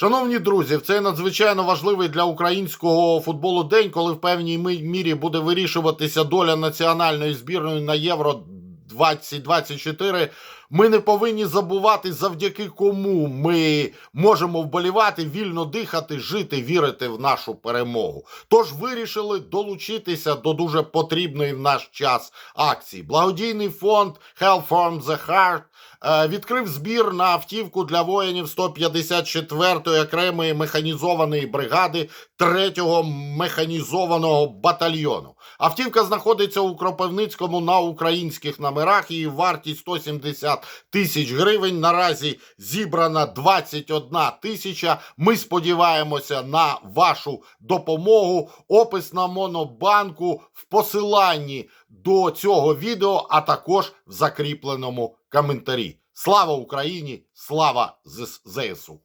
Шановні друзі, в цей надзвичайно важливий для українського футболу день, коли в певній мірі буде вирішуватися доля національної збірної на Євро 2024. Ми не повинні забувати, завдяки кому ми можемо вболівати, вільно дихати, жити, вірити в нашу перемогу. Тож вирішили долучитися до дуже потрібної в наш час акції. Благодійний фонд Help from the Heart е, відкрив збір на автівку для воїнів 154-ї окремої механізованої бригади 3-го механізованого батальйону. Автівка знаходиться у Кропивницькому на українських номерах. Її вартість 170 тисяч гривень. Наразі зібрана 21 тисяча. Ми сподіваємося на вашу допомогу. Опис на монобанку в посиланні до цього відео, а також в закріпленому коментарі. Слава Україні! Слава ЗСУ!